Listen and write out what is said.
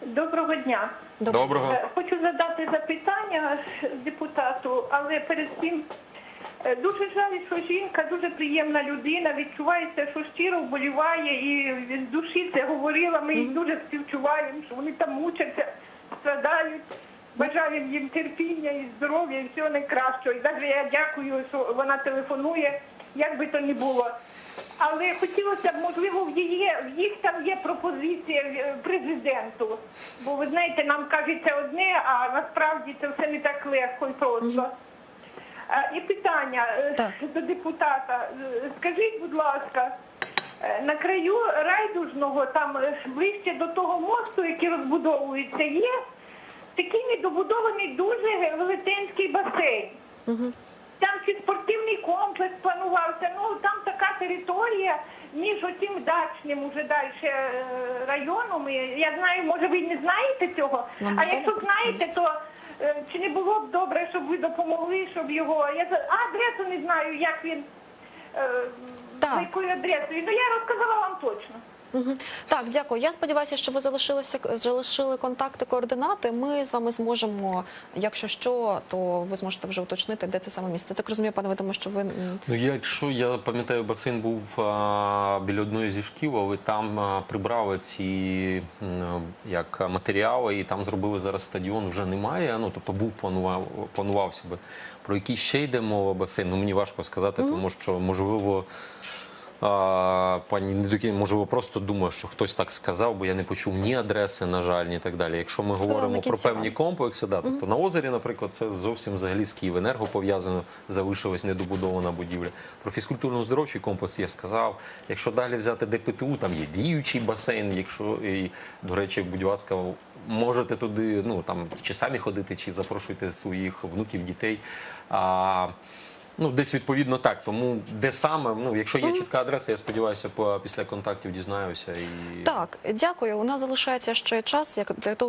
Доброго дня. Доброго. Е, Хочу задати запитання депутату, але перед цим е, дуже жаль, що жінка дуже приємна людина, відчувається, що щиро вболіває і з душі це говорила. Ми їх дуже співчуваємо, що вони там мучаться, страдають. Бажаємо їм терпіння і здоров'я, і всього найкращого. І навіть я дякую, що вона телефонує, як би то не було. Але хотілося б, можливо, в її в їх там є пропозиція е, президенту. Бо ви знаєте, нам кажеться одне, а насправді це все не так легко і просто. І питання е, Так. до депутата. Е, Скажіть, будь ласка, е, на краю райдужного, там е, ближче до того мосту, який розбудовується, є такий недобудований дуже велетенський басейн. Там ще спортивний комплекс планувався. Ну там така територія між отим дачним уже далі е, районом. Я знаю, може ви не знаєте цього. А якщо знаєте, то е, чи не було б добре, щоб ви допомогли, щоб його. Я а, адресу не знаю, як він е, Так. за якою адресою. Ну я розказала вам точно. Так, дякую. Я сподіваюся, що ви залишилися залишили контакти, координати. Ми з вами зможемо, якщо що, то ви зможете вже уточнити, де це саме місце. Так розумію, пане Вадиме, що ви Ну, якщо я пам'ятаю, басейн був а, біля одної зі шкіл, але там а, прибрали ці як матеріали і там зробили зараз стадіон. Вже немає. Ну тобто був планував, планувався би. Про який ще йде мова басейн? Ну мені важко сказати, тому що можливо. Пані Недокін, можливо, просто думаю, що хтось так сказав, бо я не почув ні адреси, на жаль, ні так далі. Якщо ми говоримо про певні комплекси, да, тобто на озері, наприклад, це зовсім взагалі з Київенерго пов'язано, залишилась недобудована будівля. Про фізкультурно-здоровчий комплекс я сказав. Якщо далі взяти ДПТУ, там є діючий басейн. Якщо і, до речі, будь ласка, можете туди, ну там чи самі ходити, чи запрошуйте своїх внуків, дітей. А, Ну, десь відповідно так. Тому де саме, ну, якщо є чітка адреса, я сподіваюся, по- після контактів дізнаюся і так. Дякую. У нас залишається ще час, як для того.